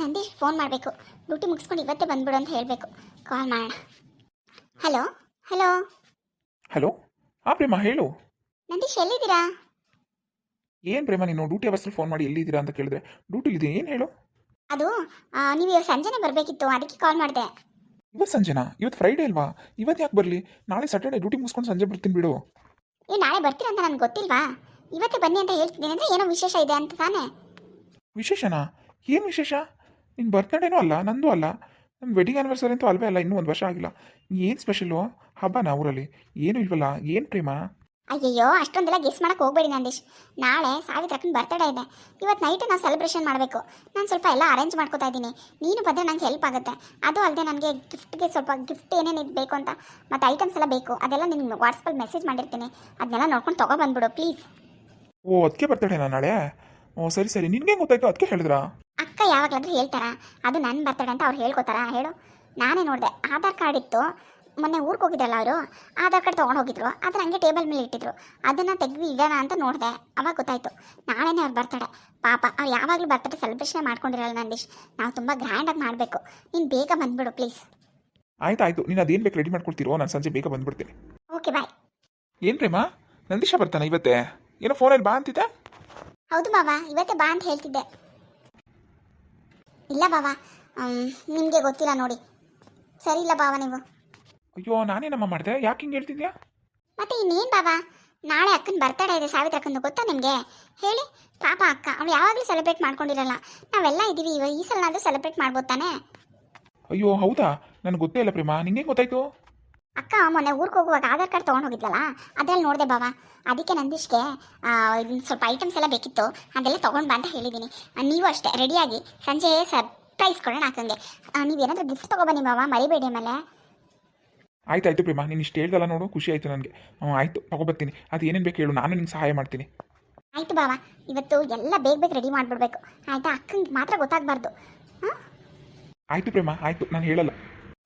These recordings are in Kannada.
ನಂದೀಶ್ ಫೋನ್ ಮಾಡಬೇಕು. ಡ್ಯೂಟಿ ಮುಗಿಸ್ಕೊಂಡು ಇವತ್ತೇ ಬಂದ್ಬಿಡು ಅಂತ ಹೇಳಬೇಕು. ಕಾಲ್ ಮಾಡೋಣ. ಹಲೋ ಹಲೋ ಹಲೋ ಹಾಂ ಪ್ರೇಮ ಹೇಳು. ನಂದೀಶ್ ಎಲ್ಲಿದ್ದೀರಾ? ಏನು ಪ್ರೇಮ ನೀನು ಡ್ಯೂಟಿ ಅವರ್ಸಲ್ಲಿ ಫೋನ್ ಮಾಡಿ ಎಲ್ಲಿದ್ದೀರಾ ಅಂತ ಕೇಳಿದ್ರೆ? ಡ್ಯೂಟಿಲಿದ್ದೀನಿ ಏನು ಹೇಳು? ಅದು ಆ, ನೀವು ಇವತ್ತು ಸಂಜೆನೇ ಬರಬೇಕಿತ್ತು ಅದಕ್ಕೆ ಕಾಲ್ ಮಾಡಿದೆ. ಇವತ್ತು ಸಂಜೆನಾ? ಇವತ್ತು ಫ್ರೈಡೇ ಅಲ್ವಾ? ಇವತ್ತು ಯಾಕೆ ಬರಲಿ? ನಾಳೆ ಸ್ಯಾಟರ್ಡೆ ಡ್ಯೂಟಿ ಮುಗಿಸ್ಕೊಂಡು ಸಂಜೆ ಬರ್ತೀನಿ ಬಿಡು. ಏ ನಾಳೆ ಬರ್ತೀರಾ ಅಂತ ನನಗೆ ಗೊತ್ತಿಲ್ವಾ? ಇವತ್ತೇ ಬನ್ನಿ ಅಂತ ಹೇಳ್ತಿದ್ದೀನಿ ಅಂದರೆ ಏನೋ ವಿಶೇಷ ಇದೆ ಅಂತ ತಾನೇ. ವಿಶೇಷನಾ? ಏನು ವಿಶೇಷ? ನಿನ್ನ ಬರ್ತ್ಡೇನೂ ಅಲ್ಲ ನಂದು ಅಲ್ಲ. ನಮ್ಮ ವೆಡ್ಡಿಂಗ್ ಆನಿವರ್ಸರಿ ಅಂತೂ ಅಲ್ವೇ ಅಲ್ಲ ಇನ್ನೂ ಒಂದು ವರ್ಷ ಆಗಿಲ್ಲ. ಏನು ಸ್ಪೆಷಲು ಹಬ್ಬನಾ ಊರಲ್ಲಿ? ಏನೂ ಇಲ್ವಲ್ಲ ಏನು ಪ್ರೇಮ? ಅಯ್ಯಯ್ಯೋ ಅಷ್ಟೊಂದೆಲ್ಲ ಗೆಸ್ ಮಾಡಕ್ಕೆ ಹೋಗ್ಬೇಡಿ ನಂದೀಶ್. ನಾಳೆ ಸಾವಿತ್ರಕ್ಕನ ಬರ್ತಡೇ ಇದೆ. ಇವತ್ತು ನೈಟ್ ನಾವು ಸೆಲೆಬ್ರೇಷನ್ ಮಾಡಬೇಕು. ನಾನು ಸ್ವಲ್ಪ ಎಲ್ಲ ಅರೇಂಜ್ ಮಾಡ್ಕೋತಾ ಇದ್ದೀನಿ. ನೀನು ಬಂದರೆ ನಂಗೆ ಹೆಲ್ಪ್ ಆಗುತ್ತೆ. ಅದು ಅಲ್ಲದೆ ನನಗೆ ಗಿಫ್ಟ್ಗೆ ಸ್ವಲ್ಪ ಗಿಫ್ಟ್ ಏನೇನು ಇದು ಬೇಕು ಅಂತ. ಮತ್ತು ಐಟಮ್ಸ್ ಎಲ್ಲ ಬೇಕು. ಅದೆಲ್ಲ ನಿಮ್ಗೆ ವಾಟ್ಸಪ್ಪಲ್ಲಿ ಮೆಸೇಜ್ ಮಾಡಿರ್ತೀನಿ. ಅದನ್ನೆಲ್ಲ ನೋಡ್ಕೊಂಡು ತೊಗೊಬಂದ್ಬಿಡು ಪ್ಲೀಸ್ ಓ ಅದಕ್ಕೆ ಬರ್ತಡೇನಾ ನಾಳೆ? ಓ ಸರಿ ಸರಿ. ನಿನ್ಗೆ ಗೊತ್ತಾಯ್ತು? ಅದಕ್ಕೆ ಹೇಳಿದ್ರಾ? ಅಕ್ಕ ಯಾವಾಗಲಾದ್ರೂ ಹೇಳ್ತಾರಾ? ಅದು ನನ್ನ ಬರ್ತಡೆ ಅಂತ ಅವ್ರು ಹೇಳ್ಕೊತಾರಾ? ಹೇಳು. ನಾನೇ ನೋಡಿದೆ. ಆಧಾರ್ ಕಾರ್ಡ್ ಇತ್ತು. ಮೊನ್ನೆ ಊರಿಗೆ ಹೋಗಿದ್ರಲ್ಲ ಅವರು. ಆಧಾರ್ ಕಾರ್ಡ್ ತೊಗೊಂಡು ಹೋಗಿದ್ರು. ಅದನ್ನ ಹಂಗೆ ಟೇಬಲ್ ಮೇಲೆ ಇಟ್ಟಿದ್ರು. ಅದನ್ನು ತೆಗ್ದು ಇಡೋಣ ಅಂತ ನೋಡಿದೆ. ಅವಾಗ ಗೊತ್ತಾಯ್ತು. ನಾಳೆನೇ ಅವ್ರು ಬರ್ತಾಳೆ ಪಾಪ ಅವ್ರು ಯಾವಾಗಲೂ ಬರ್ತಡೆ ಸೆಲೆಬ್ರೇಷನ್ ಮಾಡ್ಕೊಂಡಿರಲ್ಲ ನಂದೀಶ್. ನಾವು ತುಂಬ ಗ್ರ್ಯಾಂಡಾಗಿ ಮಾಡಬೇಕು. ನೀನು ಬೇಗ ಬಂದ್ಬಿಡು ಪ್ಲೀಸ್ ಆಯ್ತು ಆಯಿತು ನೀನು ಅದೇನು ಬೇಕು ರೆಡಿ ಮಾಡ್ಕೊಡ್ತೀರೋ? ನಾನು ಸಂಜೆ ಬೇಗ ಬಂದ್ಬಿಡ್ತೀನಿ. ಓಕೆ ಬಾಯ್ ಏನು ಪ್ರೇಮ ನಂದೀಶ ಬರ್ತಾನೆ ಇವತ್ತೆ? ಏನೋ ಫೋನಲ್ಲಿ ಬಾ ಅಂತಿದ್ದೆ ಹೌದು ಮಾವ. ಇವತ್ತೆ ಬಾ ಅಂತ ಹೇಳ್ತಿದ್ದೆ. ಇಲ್ಲ ಬಾವಾ. ನಿಮಗೆ ಗೊತ್ತಿಲ್ಲ ನೋಡಿ. ಸರಿ ಇಲ್ಲ ಬಾವ ನೀವು. ಅಯ್ಯೋ ನಾನೇನಮ್ಮ ಮಾಡಿದೆ? ಯಾಕೆ ಹಿಂಗೆ ಹೇಳ್ತಿದ್ಯಾ? ಮತ್ತೆ ಇನ್ನೇನು ಬಾಬಾ ನಾಳೆ ಅಕ್ಕನ ಬರ್ತಡೇ ಇದೆ ಸಾವಿತ್ರ ಅಕ್ಕಂದು ಗೊತ್ತಾ ನಿಮಗೆ? ಹೇಳಿ ಪಾಪ ಅಕ್ಕ ಅವಳು ಯಾವಾಗಲೂ ಸೆಲೆಬ್ರೇಟ್ ಮಾಡ್ಕೊಂಡಿರಲ್ಲ. ನಾವೆಲ್ಲ ಇದ್ದೀವಿ ಇವಾಗ ಈ ಸಲನಾದರೂ ಸೆಲೆಬ್ರೇಟ್ ಮಾಡ್ಬೋದು ತಾನೇ? ಅಯ್ಯೋ ಹೌದಾ? ನನಗೆ ಗೊತ್ತೇ ಇಲ್ಲ ಪ್ರೇಮ ನಿಂಗೆ ಗೊತ್ತಾಯ್ತು? ಅಕ್ಕ ಮೊನ್ನೆ ಊರಿಗೆ ಹೋಗುವಾಗ ಆಧಾರ್ ಕಾರ್ಡ್ ತೊಗೊಂಡು ಹೋಗಿದ್ಲಲ್ಲ ಅದರಲ್ಲಿ ನೋಡಿದೆ ಬಾವಾ ಅದಕ್ಕೆ ನಂದೀಶ್ಗೆ ಸ್ವಲ್ಪ ಐಟಮ್ಸ್ ಎಲ್ಲ ಬೇಕಿತ್ತು ಅದೆಲ್ಲ ತೊಗೊಂಡು ಬಾ ಅಂತ ಹೇಳಿದ್ದೀನಿ ನೀವು ಅಷ್ಟೇ ರೆಡಿಯಾಗಿ ಸಂಜೆ ಸರ್ಪ್ರೈಸ್ ಕೊಡೋಣ ನೀವು ನೀವೇನಾದರೂ ಗಿಫ್ಟ್ ತೊಗೊಬನ್ನಿ ಬಾವಾ ಮರಿಬೇಡಿ ಆಮೇಲೆ. ಆಯ್ತು ಆಯ್ತು ಪ್ರೇಮ ನೀನು ಇಷ್ಟು ಹೇಳ್ದಲ್ಲ ನೋಡು ಖುಷಿ ಆಯಿತು ನನಗೆ. ಹ್ಞೂ ಆಯಿತು ತಗೊಬರ್ತೀನಿ. ಅದು ಏನೇನು ಬೇಕು ಹೇಳು ನಾನು ನಿಂಗೆ ಸಹಾಯ ಮಾಡ್ತೀನಿ. ಆಯಿತು ಬಾವಾ ಇವತ್ತು ಎಲ್ಲ ಬೇಗ ಬೇಗ ರೆಡಿ ಮಾಡಿಬಿಡ್ಬೇಕು. ಆಯಿತಾ ಅಕ್ಕಂಗೆ ಮಾತ್ರ ಗೊತ್ತಾಗಬಾರ್ದು. ಹಾಂ ಆಯಿತು ಪ್ರೇಮ ಆಯಿತು ನಾನು ಹೇಳಲ್ಲ.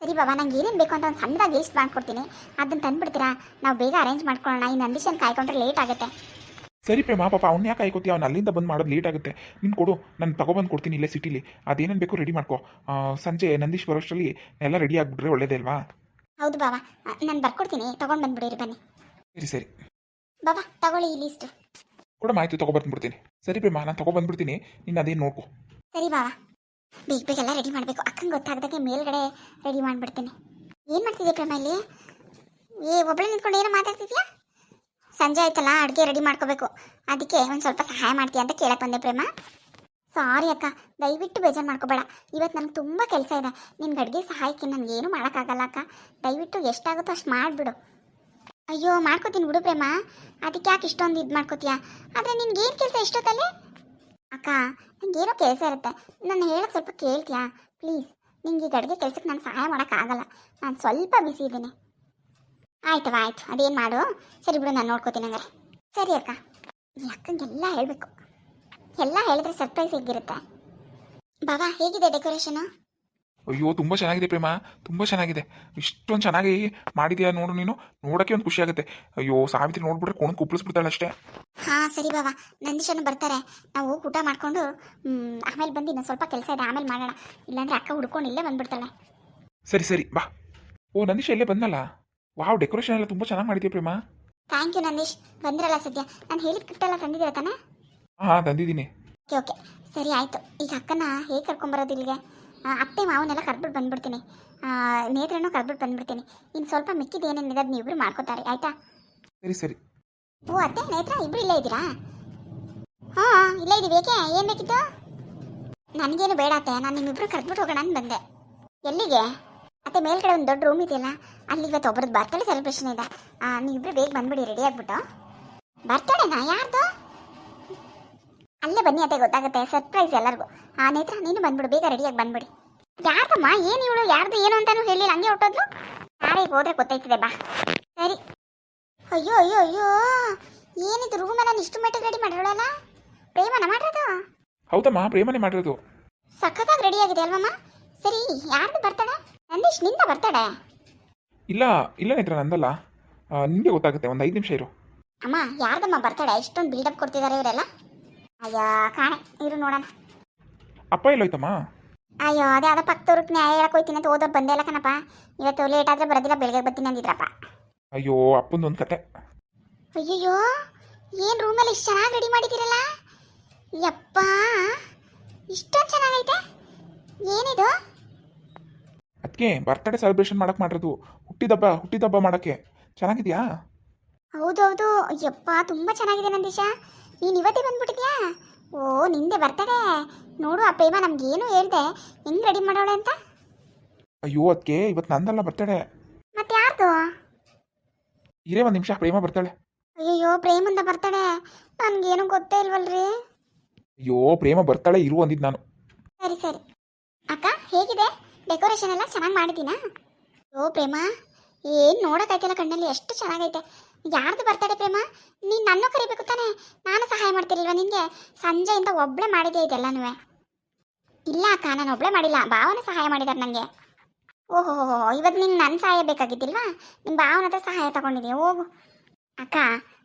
ಸರಿ ಬಾಬಾ ನಂಗೆ ಏನೇನು ಬೇಕು ಅಂತ ಒಂದು ಸಣ್ಣದಾಗಿ ಲಿಸ್ಟ್ ಮಾಡ್ಕೊಡ್ತೀನಿ. ಅದನ್ನ ತಂದುಬಿಡ್ತೀರಾ? ನಾವು ಬೇಗ ಅರೇಂಜ್ ಮಾಡ್ಕೊಳ್ಳೋಣ. ಈ ನಂದೀಶನ್ ಕಾಯ್ಕೊಂಡ್ರೆ ಲೇಟ್ ಆಗುತ್ತೆ. ಸರಿ ಪ್ರೇಮ ಪಾಪ ಅವ್ನು ಯಾಕೆ ಕಾಯ್ಕೋತೀಯ? ಅವ್ನು ಅಲ್ಲಿಂದ ಬಂದು ಮಾಡೋದು ಲೇಟ್ ಆಗುತ್ತೆ. ನೀನು ಕೊಡು ನಾನು ತಗೊಬಂದು ಕೊಡ್ತೀನಿ ಇಲ್ಲೇ ಸಿಟಿಲಿ ಅದೇನೇನು ಬೇಕು ರೆಡಿ ಮಾಡ್ಕೋ. ಆ, ಸಂಜೆ ನಂದೀಶ್ ಬರೋಷ್ಟರಲ್ಲಿ ಎಲ್ಲ ರೆಡಿ ಆಗಿಬಿಟ್ರೆ ಒಳ್ಳೇದೇ ಅಲ್ವಾ? ಹೌದು ಬಾಬಾ. ನಾನು ಬರ್ಕೊಡ್ತೀನಿ. ತೊಗೊಂಡು ಬಂದ್ಬಿಡಿರಿ ಬನ್ನಿ. ಸರಿ ಸರಿ. ಬಾಬಾ ತಗೊಳ್ಳಿ ಈ ಲಿಸ್ಟ್ ಕೊಡಮ್ಮ ಆಯಿತು ತೊಗೊಬಂದ್ಬಿಡ್ತೀನಿ ಸರಿ ಪ್ರೇಮ ನಾನು ತೊಗೊಬಂದ್ಬಿಡ್ತೀನಿ ನೀನು ಅದೇನು ನೋಡ್ಕೊ. ಸರಿ ಬಾಬಾ. ಬೇಗ ಬೇಗ ಎಲ್ಲ ರೆಡಿ ಮಾಡಬೇಕು. ಅಕ್ಕಂಗೆ ಗೊತ್ತಾಗ್ದಾಗೆ ಮೇಲ್ಗಡೆ ರೆಡಿ ಮಾಡಿಬಿಡ್ತೀನಿ. ಏನು ಮಾಡ್ತಿದ್ದೆ ಪ್ರೇಮ ಇಲ್ಲಿ? ಏ ಒಬ್ಬಳೆ ನಿಂತ್ಕೊಂಡು ಏನೋ ಮಾತಾಡ್ತಿದ್ಯಾ? ಸಂಜೆ ಆಯ್ತಲ್ಲ, ಅಡುಗೆ ರೆಡಿ ಮಾಡ್ಕೋಬೇಕು. ಅದಕ್ಕೆ ಒಂದು ಸ್ವಲ್ಪ ಸಹಾಯ ಮಾಡ್ತೀಯ ಅಂತ ಕೇಳಕ್ಕೆ ಬಂದೆ ಪ್ರೇಮ. ಸಾರಿ ಅಕ್ಕ, ದಯವಿಟ್ಟು ಬೇಜಾರು ಮಾಡ್ಕೋಬೇಡ. ಇವತ್ತು ನನಗೆ ತುಂಬ ಕೆಲಸ ಇದೆ. ನಿನ್ಗೆ ಅಡುಗೆ ಸಹಾಯಕ್ಕೆ ನನಗೆ ಏನು ಮಾಡೋಕ್ಕಾಗಲ್ಲ ಅಕ್ಕ. ದಯವಿಟ್ಟು ಎಷ್ಟಾಗುತ್ತೋ ಅಷ್ಟು ಮಾಡಿಬಿಡು. ಅಯ್ಯೋ, ಮಾಡ್ಕೋತೀನಿ ಬಿಡು ಪ್ರೇಮ. ಅದಕ್ಕೆ ಯಾಕೆ ಇಷ್ಟೊಂದು ಇದು ಮಾಡ್ಕೋತೀಯ? ಆದರೆ ನಿನ್ಗೇನು ಕೆಲಸ ಇಷ್ಟೊತ್ತಲ್ಲಿ? ಅಕ್ಕ ನನಗೇನೋ ಕೆಲಸ ಇರುತ್ತೆ. ನಾನು ಹೇಳಕ್ಕೆ ಸ್ವಲ್ಪ ಕೇಳ್ತೀಯಾ? ಪ್ಲೀಸ್ ನಿಂಗೆ ಈಗ ಅಡುಗೆ ಕೆಲಸಕ್ಕೆ ನಾನು ಸಹಾಯ ಮಾಡೋಕ್ಕಾಗಲ್ಲ ನಾನು ಸ್ವಲ್ಪ ಬಿಸಿ ಇದ್ದೀನಿ. ಆಯ್ತವ ಆಯ್ತು. ಅದೇನು ಮಾಡು? ಸರಿ ಬಿಡು, ನಾನು ನೋಡ್ಕೋತೀನಿ ಹಂಗಾರೆ. ಸರಿ ಅಕ್ಕ. ಈ ಅಕ್ಕಂಗೆಲ್ಲ ಹೇಳಬೇಕು. ಎಲ್ಲ ಹೇಳಿದ್ರೆ ಸರ್ಪ್ರೈಸ್ ಹೇಗಿರುತ್ತೆ? ಬಾಬಾ ಹೇಗಿದೆ ಡೆಕೋರೇಷನು ಅಯ್ಯೋ ತುಂಬ ಚೆನ್ನಾಗಿದೆ ಪ್ರೇಮ ತುಂಬ ಚೆನ್ನಾಗಿದೆ. ಇಷ್ಟೊಂದು ಚೆನ್ನಾಗಿ ಮಾಡಿದ್ಯಾ ನೋಡು ನೀನು ನೋಡೋಕೆ ಒಂದು ಖುಷಿ ಆಗುತ್ತೆ ಅಯ್ಯೋ ಸಾವಿತ್ರಿ ನೋಡ್ಬಿಟ್ರೆ ಕೊಣ್ ಕುಪ್ಪಳಿಸ್ಬಿಡ್ತಾಳೆ ಅಷ್ಟೇ. ಹಾಂ ಸರಿ ಬಾಬಾ ನಂದೀಶನು ಬರ್ತಾರೆ. ನಾವು ಊಟ ಮಾಡ್ಕೊಂಡು ಆಮೇಲೆ ಬಂದು ಇನ್ನೊಂದು ಸ್ವಲ್ಪ ಕೆಲಸ ಇದೆ ಆಮೇಲೆ ಮಾಡೋಣ. ಇಲ್ಲಾಂದ್ರೆ ಅಕ್ಕ ಹುಡ್ಕೊಂಡು ಇಲ್ಲೇ ಬಂದ್ಬಿಡ್ತಾಳೆ. ಸರಿ ಸರಿ ಬಾ. ಓ ನಂದೀಶ್ ಇಲ್ಲೇ ಬಂದಲ್ಲ ವಾವ್ ಡೆಕೋರೇಷನ್ ಎಲ್ಲ ತುಂಬ ಚೆನ್ನಾಗಿ ಮಾಡಿದ್ಯಾ ಪ್ರೇಮ? ಥ್ಯಾಂಕ್ ಯು ನಂದೀಶ್ ಬಂದ್ರಲ್ಲ ಸದ್ಯ. ನಾನು ಹೇಳಿದ ಗಿಫ್ಟ್ ಎಲ್ಲ ತಂದಿದ್ದೀರ ತಾನೇ? ಹಾಂ ತಂದಿದ್ದೀನಿ. Okay okay. ಸರಿ ಆಯಿತು. ಈಗ ಅಕ್ಕನ ಹೇಗೆ ಕರ್ಕೊಂಬರೋದು ಇಲ್ಲಿಗೆ? ಅತ್ತೆ ಮಾವನ್ನೆಲ್ಲ ಕರ್ಬಿಟ್ಟು ಬಂದ್ಬಿಡ್ತೀನಿ. ನೇತ್ರನೂ ಕರ್ಬಿಟ್ಟು ಬಂದ್ಬಿಡ್ತೀನಿ. ಇನ್ನು ಸ್ವಲ್ಪ ಮಿಕ್ಕಿದ ಏನೇನಿದೆ ಅದು ನೀವಿಬ್ರು ಮಾಡ್ಕೋತಾರೆ ಆಯಿತಾ? ಸರಿ ಸರಿ. ಓ ಅತ್ತೆ ನೇತ್ರ ಇಬ್ರು ಇಲ್ಲೇ ಇದ್ದೀರಾ? ಹಾಂ ಇಲ್ಲೇ ಇದ್ದೀವಿ ಏಕೆ ಏನು ಬೇಕಿತ್ತು? ನನಗೇನು ಬೇಡ ಅತ್ತೆ ನಾನು ನಿಮ್ಮಿಬ್ರು ಕರ್ದ್ಬಿಟ್ಟು ಹೋಗೋಣ ಅಂತ ಬಂದೆ. ಎಲ್ಲಿಗೆ? ಅತ್ತೆ ಮೇಲ್ಗಡೆ ಒಂದು ದೊಡ್ಡ ರೂಮ್ ಇದೆಯಲ್ಲ ಅಲ್ಲಿ ಇವತ್ತು ಒಬ್ಬರದ್ದು ಬರ್ತಡೇ ಸೆಲೆಬ್ರೇಷನ್ ಇದೆ. ನೀವಿಬ್ರು ಬೇಗ ಬಂದ್ಬಿಡಿ ರೆಡಿ ಆಗ್ಬಿಟ್ಟು. ಬರ್ತಡೇನಾ ಯಾರ್ದು? ಅಲ್ಲೇ ಬನ್ನಿ ಅತ್ತೆ ಗೊತ್ತಾಗುತ್ತೆ. ಸರ್ಪ್ರೈಸ್ ಎಲ್ಲರಿಗೂ. ಆ ನೇತ್ರ ನೀನು ಬಂದ್ಬಿಡು. ಬೇಗ ರೆಡಿಯಾಗಿ ಬಂದ್ಬಿಡಿ. ಯಾರ್ದಮ್ಮ? ಏನು ಇವಳು? ಯಾರ್ದು ಏನು ಅಂತಾನು ಹೇಳಿಲ್ಲ. ಹಂಗೆ ಹೊಟ್ಟೋದ್ಲು ಯಾರೇ ಹೋದ್ರೆ ಗೊತ್ತಾಯ್ತದೆ ಬಾ. ಸರಿ. ಅಯ್ಯೋ ಅಯ್ಯೋ ಅಯ್ಯೋ. ಏನಿದು? ರೂಮ್ ನಾನು ಇಷ್ಟು ಮಟ್ಟಿಗೆ ರೆಡಿ ಮಾಡಿರೋಳಲ್ಲ? ಪ್ರೇಮನ ಮಾಡಿರೋದು? ಹೌದಮ್ಮ ಪ್ರೇಮನೆ ಮಾಡಿರೋದು. ಸಖತ್ತಾಗಿ ರೆಡಿ ಆಗಿದೆ ಅಲ್ವಮ್ಮ? ಸರಿ ಯಾರ್ದು ಬರ್ತಾಳೆ ನಂದೀಶ್ನಿಂದ ಬರ್ತಾಳೆ ಇಲ್ಲ ಇಲ್ಲ ನೇತ್ರ ನಂದಲ್ಲ. ನಿಮಗೆ ಗೊತ್ತಾಗುತ್ತೆ ಒಂದು ಐದು ನಿಮಿಷ ಇರು. ಅಮ್ಮ ಯಾರ್ದಮ್ಮ ಬರ್ತಾಳೆ ಇಷ್ಟೊಂದು ಬಿಲ್ಡಪ್ ಕೊಡ್ತಿದ್ದಾರೆ ಇವರೆಲ್ಲ? ಅಯ್ಯ ಕಾಣೆ. ಇರು ನೋಡೋಣ. ಅಪ್ಪ ಎಲ್ಲೋಯ್ತಮ್ಮ? ಅಯ್ಯೋ ಅದೇ ಅದ ಪಕ್ಕದವ್ರಿಗೆ ನ್ಯಾಯ ಹೇಳಕ್ ಹೋಯ್ತೀನಿ ಅಂತ ಓದೋರು ಬಂದೇ ಇಲ್ಲ ಕಣಪ್ಪ. ಇವತ್ತು ಲೇಟ್ ಆದ್ರೆ ಬರೋದಿಲ್ಲ ಬೆಳಗ್ಗೆ ಬರ್ತೀನಿ ಅಂದಿದ್ರಪ್ಪ. ಅಯ್ಯೋ ಅಪ್ಪಂದು ಒಂದು ಕತೆ. ಅಯ್ಯಯ್ಯೋ ಏನು ರೂಮಲ್ಲಿ ಇಷ್ಟು ಚೆನ್ನಾಗಿ ರೆಡಿ ಮಾಡಿದ್ದೀರಲ್ಲ? ಯಪ್ಪ ಇಷ್ಟೊಂದು ಚೆನ್ನಾಗೈತೆ. ಏನಿದು? ಅದಕ್ಕೆ ಬರ್ತ್ಡೇ ಸೆಲೆಬ್ರೇಷನ್ ಮಾಡಕ್ಕೆ ಮಾಡಿರೋದು ಹುಟ್ಟಿದಬ್ಬ ಹುಟ್ಟಿದಬ್ಬ ಮಾಡೋಕ್ಕೆ. ಚೆನ್ನಾಗಿದೆಯಾ? ಹೌದೌದು. ಯಪ್ಪ ತುಂಬ ಚೆನ್ನಾಗಿದೆ ನಂದೀಶ. ನೀನು ಇವತ್ತೇ ಬಂದ್ಬಿಟ್ಟಿದ್ಯಾ? ಓ ನಿಂದೆ ಬರ್ತಡೆ. ನೋಡು ಆ ಪ್ರೇಮ ನಮ್ಗೇನು ಹೇಳ್ದೆ. ಹೆಂಗ್ ರೆಡಿ ಮಾಡೋಳೆ ಅಂತ? ಅಯ್ಯೋ ಅದಕ್ಕೆ ಇವತ್ತು ನಂದಲ್ಲ ಬರ್ತಡೆ. ಮತ್ತೆ ಯಾರ್ದು? ಇರೇ ಒಂದು ನಿಮಿಷ ಪ್ರೇಮ ಬರ್ತಾಳೆ. ಅಯ್ಯೋ ಪ್ರೇಮಂದ ಬರ್ತಡೆ. ನನ್ಗೇನು ಗೊತ್ತೇ ಇಲ್ವಲ್ರಿ? ಅಯ್ಯೋ ಪ್ರೇಮ ಬರ್ತಾಳೆ ಇರು ಅಂದಿದ್ದು ನಾನು. ಸರಿ ಸರಿ. ಅಕ್ಕ ಹೇಗಿದೆ? ಡೆಕೋರೇಷನ್ ಎಲ್ಲ ಚೆನ್ನಾಗಿ ಮಾಡಿದ್ದೀನಾ? ಓ ಪ್ರೇಮ. ಏನು ನೋಡೋಕ್ಕಾಯ್ತಿಲ್ಲ ಕಣ್ಣಲ್ಲಿ, ಎಷ್ಟು ಚೆನ್ನಾಗೈತೆ. ಯಾರ್ದು ಬರ್ತಡೆ ಪ್ರೇಮ? ನೀನು ನನ್ನ ಕರಿಬೇಕು ತಾನೆ. ನಾನು ಸಹಾಯ ಮಾಡ್ತಿರಲ್ವ ನಿನಗೆ? ಸಂಜೆಯಿಂದ ಒಬ್ಳೆ ಮಾಡಿದೆ ಇದೆಲ್ಲನೂ ಇಲ್ಲ ಅಕ್ಕ, ನಾನು ಒಬ್ಳೆ ಮಾಡಿಲ್ಲ. ಭಾವನ ಸಹಾಯ ಮಾಡಿದಾರೆ ನನಗೆ ಓಹೋ ಇವತ್ತು ನಿಂಗೆ ನನ್ನ ಸಹಾಯ ಬೇಕಾಗಿದ್ದಿಲ್ವಾ? ನಿಮ್ಮ ಭಾವನ ಹತ್ರ ಸಹಾಯ ತಗೊಂಡಿದ್ದೀನಿ ಹೋಗು. ಅಕ್ಕ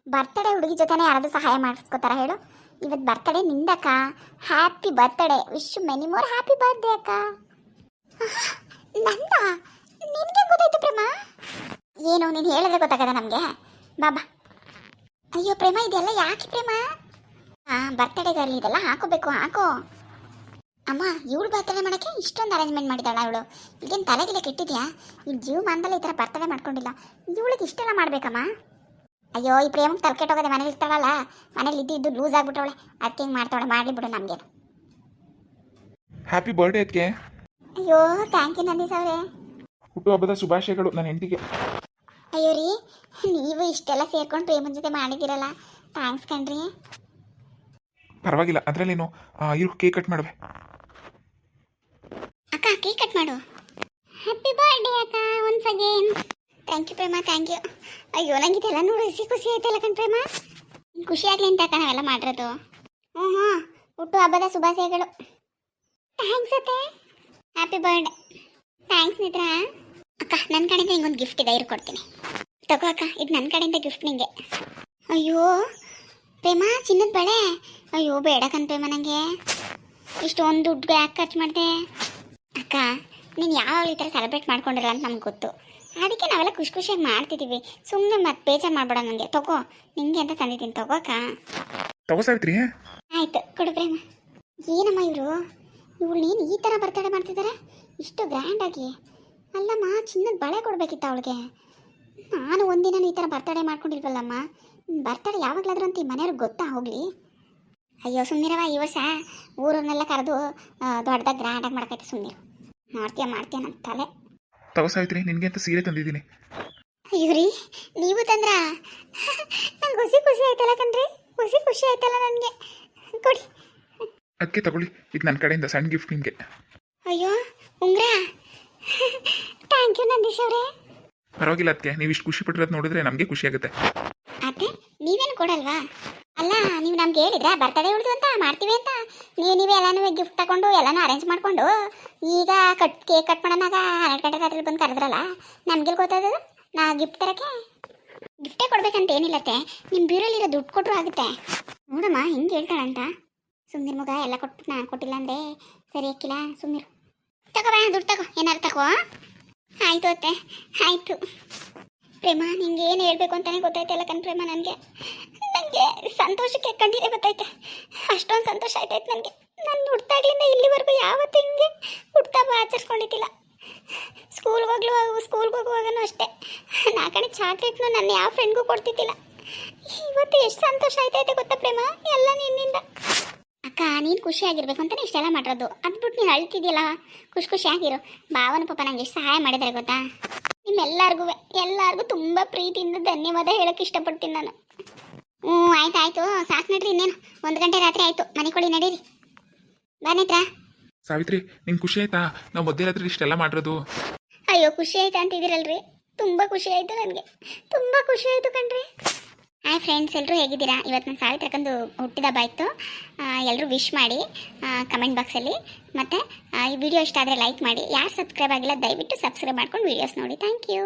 ಬರ್ತಡೇ ಹುಡುಗಿ ಜೊತೆನೇ ಯಾರಾದರೂ ಸಹಾಯ ಮಾಡಿಸ್ಕೋತಾರ ಹೇಳು. ಇವತ್ತು birthday ನಿಂದಕ್ಕ happy birthday wish many more happy birthday ಅಕ್ಕ. ನಂದ? ನಿನಗೆ ಗೊತ್ತಾಯ್ತು ಪ್ರೇಮ? ಏನು ನೀನು ಹೇಳಿದ್ರೆ ಗೊತ್ತಾಗದ ನಮಗೆ? ಬಾಬಾ ಅಯ್ಯೋ ಪ್ರೇಮ ಇದೆಲ್ಲ ಯಾಕೆ ಪ್ರೇಮ? ಹಾಂ ಬರ್ತಡೇಗಲ್ಲಿ ಇದೆಲ್ಲ ಹಾಕೋಬೇಕು ಹಾಕೋ. ಅಮ್ಮ ಇವಳು ಬರ್ತಡೇ ಮಾಡೋಕ್ಕೆ ಇಷ್ಟೊಂದು ಅರೇಂಜ್ಮೆಂಟ್ ಮಾಡಿದಾಳ ಅವಳು ಈಗೇನು ತಲೆಗಿಲೆ ಕೆಟ್ಟಿದ್ಯಾ? ಈ ಜೀವಮಾನದಲ್ಲಿ ಈ ಥರ ಬರ್ತಡೇ ಮಾಡ್ಕೊಂಡಿಲ್ಲ. ಇವಳಿಗೆ ಇಷ್ಟೆಲ್ಲ ಮಾಡ್ಬೇಕಮ್ಮ? ಅಯ್ಯೋ ಈ ಪ್ರೇಮಕ್ಕೆ ತಲೆ ಕೆಟ್ಟೋಗದೆ ಮನೇಲಿ ಇರ್ತಾಳಲ್ಲ. ಮನೇಲಿ ಇದ್ದು ಇದ್ದು ಲೂಸ್ ಆಗ್ಬಿಟ್ಟವಳೆ ಅದಕ್ಕೆ ಹಿಂಗೆ ಮಾಡ್ತಾವಳೆ ಮಾಡಲಿ ಬಿಡು ನಮಗೆ. ಹ್ಯಾಪಿ ಬರ್ಡೇ ಅದಕ್ಕೆ ಅಯ್ಯೋ ಥ್ಯಾಂಕ್ ಯು ನಂದೀಸ್ ಅವರೇ. ಹುಟ್ಟುಹಬ್ಬದ ಶುಭಾಶಯಗಳು ನನ್ನ ಹೆಂಡತಿಗೆ. ಅಯ್ಯೋ ರೀ ನೀವು ಇಷ್ಟೆಲ್ಲ ಸೇರ್ಕೊಂಡು ಪ್ರೇಮನ ಜೊತೆ ಮಾಡಿದ್ದೀರಲ್ಲ ಥ್ಯಾಂಕ್ಸ್ ಕಣ್ರಿ. ಪರವಾಗಿಲ್ಲ ಅದರಲ್ಲೇನು ಇರು ಕೇಕ್ ಕಟ್ ಮಾಡುವೆ. ಅಕ್ಕ ಕೇಕ್ ಕಟ್ ಮಾಡು. ಹ್ಯಾಪಿ ಬರ್ಡೇ ಅಕ್ಕ once again thank you Prema thank you ಅಯ್ಯೋ ನಂಗೆ ಇದೆಲ್ಲ ನೋಡಿ ಖುಷಿ ಖುಷಿ ಆಯ್ತಲ್ಲ ಕಣ್ ಪ್ರೇಮ. ಖುಷಿ ಆಗಲಿ ಅಂತ ಅಕ್ಕ ನಾವೆಲ್ಲ ಮಾಡಿರೋದು. ಹ್ಞೂ ಹ್ಞೂ ಹುಟ್ಟು ಹಬ್ಬದ ಶುಭಾಶಯಗಳು. ಥ್ಯಾಂಕ್ಸ್ ಅತ್ತೆ. ಹ್ಯಾಪಿ ಬರ್ಡೇ ಥ್ಯಾಂಕ್ಸ್ ಮಿತ್ರ ಅಕ್ಕ ನನ್ನ ಕಡೆಯಿಂದ ಹಿಂಗೊಂದು ಗಿಫ್ಟ್ ಇದೆ ಇರು ಕೊಡ್ತೀನಿ. ತಗೋ ಅಕ್ಕ ಇದು ನನ್ನ ಕಡೆಯಿಂದ ಗಿಫ್ಟ್ ನಿಂಗೆ. ಅಯ್ಯೋ ಪ್ರೇಮ ಚಿನ್ನದ ಬಳೆ. ಅಯ್ಯೋ ಬೇಡ ಕಣ್ ಪ್ರೇಮ ನನಗೆ ಇಷ್ಟೊಂದು ದುಡ್ಡು ಯಾಕೆ ಖರ್ಚು ಮಾಡಿದೆ? ಅಕ್ಕ ನೀನು ಯಾವಾಗ ಈ ಥರ ಸೆಲೆಬ್ರೇಟ್ ಮಾಡ್ಕೊಂಡಿರಲ್ಲ ಅಂತ ನಮ್ಗೆ ಗೊತ್ತು. ಅದಕ್ಕೆ ನಾವೆಲ್ಲ ಖುಷಿ ಖುಷಿಯಾಗಿ ಮಾಡ್ತಿದ್ದೀವಿ ಸುಮ್ಮನೆ ಮತ್ತೆ ಬೇಜಾರು ಮಾಡ್ಬೇಡ ನನಗೆ ತಗೋ ನಿಂಗೆ ಅಂತ ತಂದಿದ್ದೀನಿ. ತಗೋ ಅಕ್ಕ. ತಗೋ ಸಾವಿತ್ರಿ. ಆಯ್ತು ಕೊಡು ಪ್ರೇಮ. ಏನಮ್ಮ ಇವರು? ಇವಳು ನೀನು ಈ ಥರ ಬರ್ತಡೆ ಮಾಡ್ತಿದ್ದಾರೆ ಇಷ್ಟು ಗ್ರ್ಯಾಂಡಾಗಿ ಅಲ್ಲಮ್ಮ ಚಿನ್ನದ ಬಳೆ ಕೊಡಬೇಕಿತ್ತು ಅವಳಿಗೆ. ನಾನು ಒಂದಿನ ಈ ಥರ ಬರ್ತಡೇ ಮಾಡ್ಕೊಂಡಿಲ್ವಲ್ಲಮ್ಮ. ಬರ್ತಡೇ ಯಾವಾಗಲಾದ್ರೂ ಅಂತ ಈ ಮನೆಯವ್ರಿಗೆ ಗೊತ್ತಾ ಹೋಗಲಿ? ಅಯ್ಯೋ ಸುಮ್ಮನಿರವ ಈ ವರ್ಷ ಊರನ್ನೆಲ್ಲ ಕರೆದು ದೊಡ್ಡದಾಗ ಗ್ರ್ಯಾಂಡಾಗಿ ಮಾಡ್ಕೈತೆ ಸುಮ್ಮನೆ ಮಾಡ್ತೀಯ ಮಾಡ್ತೀಯ ನನ್ನ ತಲೆ. ತಗೋ ಸಾವಿತ್ರಿ ನಿನಗೆ ಅಂತ ಸೀರೆ ತಂದಿದ್ದೀನಿ. ಅಯ್ಯೋ ರೀ ನೀವು ತಂದ್ರ? ನಂಗೆ ಖುಷಿ ಖುಷಿ ಆಯ್ತಲ್ಲ ಕಣ್ರಿ ಖುಷಿ ಖುಷಿ ಆಯ್ತಲ್ಲ ನನಗೆ. ಕೊಡಿ. ಅದಕ್ಕೆ ತಗೊಳ್ಳಿ ಇದು ನನ್ನ ಕಡೆಯಿಂದ ಸಣ್ಣ ಗಿಫ್ಟ್ ನಿಮಗೆ. ಅಯ್ಯೋ ಉಂಗ್ರ. ಥ್ಯಾಂಕ್ ಯು ನಂದೀಶ್ ಅವರೇ. ಪರವಾಗಿಲ್ಲ ಅದಕ್ಕೆ ನೀವು ಇಷ್ಟು ಖುಷಿ ಪಟ್ಟಿರೋದು ನೋಡಿದ್ರೆ ನಮಗೆ ಖುಷಿ ಆಗುತ್ತೆ. ಅತ್ತೆ ನೀವೇನು ಕೊಡಲ್ವಾ? ಅಲ್ಲ ನೀವು ನಮ್ಗೆ ಹೇಳಿದ್ರೆ ಬರ್ತಡೇ ಉಳಿದು ಅಂತ ಮಾಡ್ತೀವಿ ಅಂತ. ನೀವು ನೀವೇ ಎಲ್ಲಾನು ಗಿಫ್ಟ್ ತಗೊಂಡು ಎಲ್ಲಾನು ಅರೇಂಜ್ ಮಾಡಿಕೊಂಡು ಈಗ ಕಟ್ ಕೇಕ್ ಕಟ್ ಮಾಡೋಣಾಗ ಹನ್ನೆರಡು ಗಂಟೆ ರಾತ್ರಿ ಬಂದು ಕರೆದ್ರಲ್ಲ ನಮ್ಗೆ ಗೊತ್ತದ ನಾ ಗಿಫ್ಟ್ ತರಕ್ಕೆ. ಗಿಫ್ಟೇ ಕೊಡ್ಬೇಕಂತ ಏನಿಲ್ಲತ್ತೆ ನಿಮ್ಮ ಬ್ಯೂರಲ್ಲಿರೋ ದುಡ್ಡು ಕೊಟ್ಟರು ಆಗುತ್ತೆ. ನೋಡಮ್ಮ ಹಿಂಗೆ ಹೇಳ್ತಾಳಂತ. ಸುಮ್ಮನೆ ಮಗ ಎಲ್ಲ ಕೊಟ್ಬಿಟ್ಟು ನಾನು ಕೊಟ್ಟಿಲ್ಲ ಅಂದರೆ ಸರಿ ಹಾಕಿಲ್ಲ ಸುಮ್ಮನೆ ತಗೋ ಬಾ ದುಡ್ಡು ತಗೋ. ಏನಾರು ತಗೋ? ಆಯ್ತು ಅತ್ತೆ, ಆಯಿತು. ಪ್ರೇಮ, ನಿಂಗೆ ಏನು ಹೇಳ್ಬೇಕು ಅಂತಾನೆ ಗೊತ್ತಾಯ್ತಲ್ಲ ಕಣ್ ಪ್ರೇಮ ನನಗೆ. ನನಗೆ ಸಂತೋಷಕ್ಕೆ ಕಣ್ಣೀರೇ ಗೊತ್ತೈತೆ ಅಷ್ಟೊಂದು ಸಂತೋಷ ಆಯ್ತೈತೆ ನನಗೆ. ನಾನು ಹುಡ್ತಾಗ್ಲಿಂದ ಇಲ್ಲಿವರೆಗೂ ಯಾವತ್ತೂ ಹಿಂಗೆ ಹುಡ್ತಾ ಆಚರಿಸ್ಕೊಂಡಿದ್ದಿಲ್ಲ. ಸ್ಕೂಲ್ಗೆ ಹೋಗ್ಲು ಸ್ಕೂಲ್ಗೆ ಹೋಗುವಾಗನೂ ಅಷ್ಟೇ. ನಾಲ್ಕಣೆ ಚಾಕ್ಲೇಟ್ನು ನನ್ನ ಯಾವ ಫ್ರೆಂಡ್ಗೂ ಕೊಡ್ತಿದ್ದಿಲ್ಲ. ಇವತ್ತು ಎಷ್ಟು ಸಂತೋಷ ಆಯ್ತೈತೆ ಗೊತ್ತಾ ಪ್ರೇಮ? ಎಲ್ಲ ನಿನ್ನಿಂದ. ಅಕ್ಕ ನೀನು ಖುಷಿಯಾಗಿರ್ಬೇಕು ಅಂತಾನೆ ಇಷ್ಟೆಲ್ಲ ಮಾಡಿರೋದು. ಅದ್ಬಿಟ್ಟು ನೀನು ಅಳ್ತಿದ್ಯಲ್ಲ ಖುಷಿ ಖುಷಿಯಾಗಿರು ಭಾವನ ಪಾಪ ನಂಗೆ ಎಷ್ಟು ಸಹಾಯ ಮಾಡಿದ್ದಾರೆ ಗೊತ್ತಾ? ನಿಮ್ಮೆಲ್ಲರಿಗೂ ಎಲ್ಲರಿಗೂ ತುಂಬ ಪ್ರೀತಿಯಿಂದ ಧನ್ಯವಾದ ಹೇಳಕ್ಕೆ ಇಷ್ಟಪಡ್ತೀನಿ ನಾನು. ಹ್ಞೂ ಆಯ್ತು ಆಯಿತು. ಸಾಕು ನಡ್ರಿ ಇನ್ನೇನು. ಒಂದು ಗಂಟೆ ರಾತ್ರಿ ಆಯಿತು. ಮನೆ ಕೊಡಿ ನಡೀರಿ. ಬನ್ನಿತ್ರ ಸಾವಿತ್ರಿ ನಿಂಗೆ ಖುಷಿ ಆಯ್ತಾ? ನಾವು ಮಧ್ಯರಾತ್ರಿ ಇಷ್ಟೆಲ್ಲ ಮಾಡಿರೋದು. ಅಯ್ಯೋ ಖುಷಿ ಆಯ್ತಾ ಅಂತಿದ್ದೀರಲ್ರಿ? ತುಂಬ ಖುಷಿ ಆಯಿತು ನನಗೆ. ತುಂಬ ಖುಷಿ ಆಯಿತು ಕಣ್ರಿ. ಹಾಯ್ ಫ್ರೆಂಡ್ಸ್ ಎಲ್ಲರೂ ಹೇಗಿದ್ದೀರಾ? ಇವತ್ತು ನನ್ನ ಸಾವಿತ್ರಕ್ಕಂದು ಹುಟ್ಟಿದ ಬಾಯ್ತು ಎಲ್ಲರೂ ವಿಶ್ ಮಾಡಿ ಕಮೆಂಟ್ ಬಾಕ್ಸಲ್ಲಿ ಮತ್ತು ಈ ವಿಡಿಯೋ ಇಷ್ಟ ಆದರೆ ಲೈಕ್ ಮಾಡಿ. ಯಾರು ಸಬ್ಸ್ಕ್ರೈಬ್ ಆಗಿಲ್ಲ, ದಯವಿಟ್ಟು ಸಬ್ಸ್ಕ್ರೈಬ್ ಮಾಡ್ಕೊಂಡು ವೀಡಿಯೋಸ್ ನೋಡಿ. Thank you